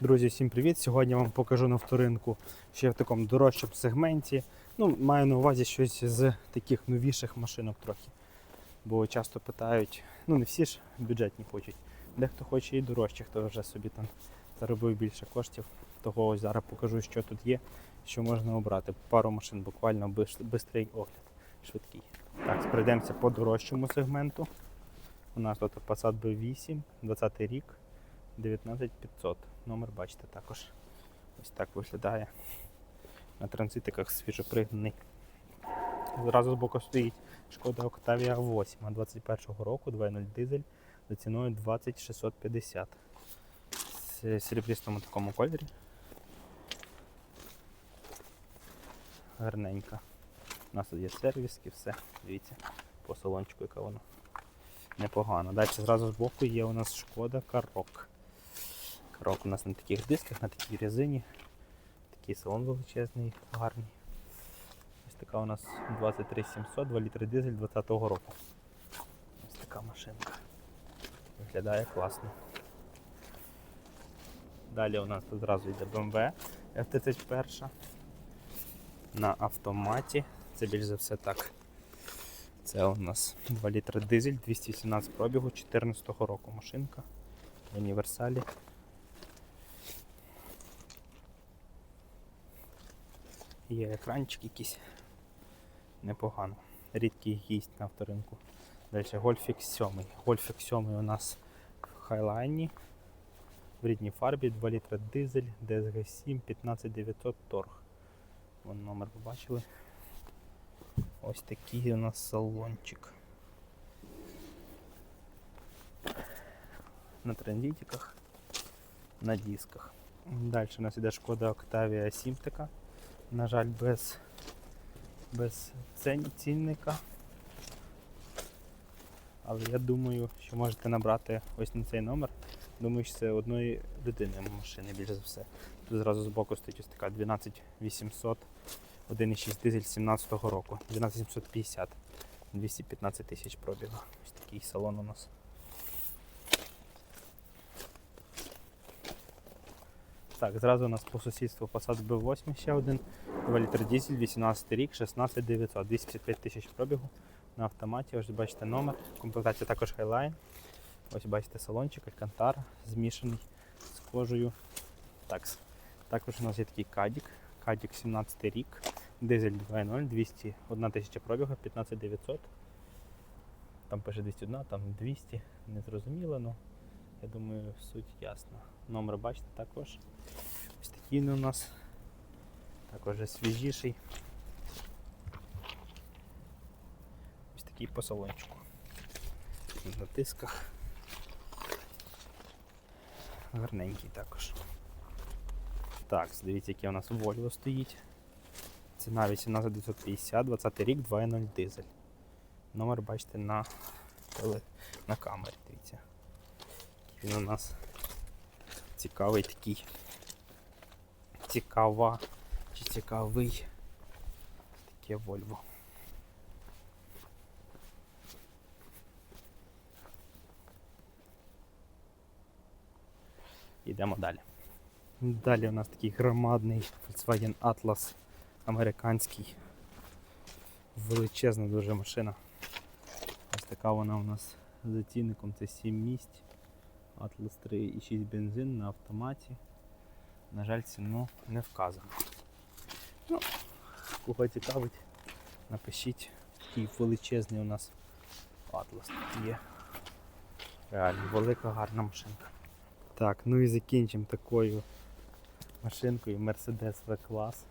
Друзі, всім привіт! Сьогодні я вам покажу на вторинку ще в такому дорожчому сегменті. Ну, маю на увазі щось з таких новіших машинок трохи. Бо часто питають, ну не всі ж бюджетні хочуть. Дехто хоче і дорожче, хто вже собі там заробив більше коштів. Того ось зараз покажу, що тут є, що можна обрати. Пару машин, буквально бистрий огляд, швидкий. Так, пройдемося по дорожчому сегменту. У нас тут Passat B8, 20 рік. 19500. Номер бачите також. Ось так виглядає. На транзитиках свіжопригнаний. Зразу з боку стоїть шкода Octavia 8 21-го року, 2.0 дизель за ціною 20650. В серебрістому такому кольорі. Гарненька. У нас тут є сервіски, все. Дивіться, по салончику, яка вона непогана. Далі зразу з боку є у нас шкода Карок. Карок у нас на таких дисках, на такій резині. Такий салон величезний, гарний. Ось така у нас 23700, 2 літри дизель 20-го року. Ось така машинка. Виглядає класно. Далі у нас тут зразу йде BMW FT31 на автоматі. Це більш за все так. Це у нас 2 літри дизель, 217 пробігу 14 року машинка в універсалі. Є екранчик якийсь непогано. Рідкий гість на авторинку. Далі Гольфік 7. Гольфік 7 у нас в хайлайні. В рідній фарбі 2 літра дизель, DSG 7, 15900 торг. Вон номер побачили. Ось такий у нас салончик. На транзитиках, на дисках. Далі у нас іде шкода Octavia 7 така. На жаль, без, без цінника. Але я думаю, що можете набрати ось на цей номер. Думаю, що це одної людини машини більше за все. Тут зразу з боку стоїть ось така 12800 1,6 дизель 17 року. 12750. 215 тисяч пробігу. Ось такий салон у нас. Так, зразу у нас по сусідству Passat B8 ще один. 2 літр дизель, 18 рік, 16900, 255 тисяч пробігу на автоматі. Ось бачите номер. Комплектація також Highline. Ось бачите салончик, Алькантара, змішаний з кожею. Так, також у нас є такий кадік. Кадік 17 рік. Дизель 2.0, 201 тисяча пробігу, 15900. Там пише 201, там 200. Не зрозуміло, але я думаю, суть ясна. Номер бачите також. Ось такий у нас. Також свіжіший. Ось такий по салончику. На тисках. Гарненький також. Так, дивіться, який у нас Volvo стоїть. Ціна 18950, 20 рік, 2.0 дизель. Номер бачите на, на камері, дивіться. Він у нас цікавий такий. Цікава чи цікавий. Таке Volvo. Йдемо далі. Далі у нас такий громадний Volkswagen Atlas американський. Величезна дуже машина. Ось така вона у нас за цінником це 7 місць. Atlas 3,6 бензин на автоматі. На жаль, ціну не вказано. Ну, кого цікавить, напишіть, який величезний у нас тут є. Реально, велика гарна машинка. Так, ну і закінчимо такою машинкою Mercedes V-клас.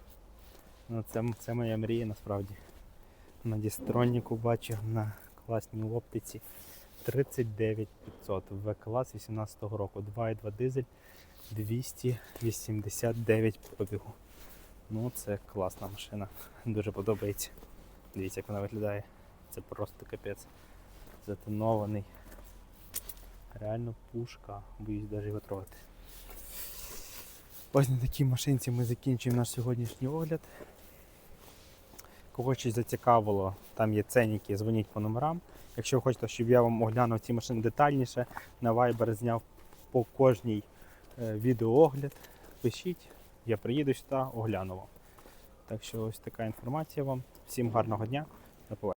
Ну, це, це моя мрія насправді. На дістронніку бачу на класній оптиці 39500 В-клас 18 року. 2,2 дизель 289 пробігу. Ну це класна машина. Дуже подобається. Дивіться, як вона виглядає. Це просто капець. Затонований. Реально пушка, боюсь навіть його трогати. Ось на такій машинці ми закінчуємо наш сьогоднішній огляд. Кого щось зацікавило, там є ценники, дзвоніть по номерам. Якщо хочете, щоб я вам оглянув ці машини детальніше, на Viber зняв по кожній е, відеоогляд, пишіть, я приїду сюди, огляну вам. Так що ось така інформація вам. Всім гарного дня. До побачення.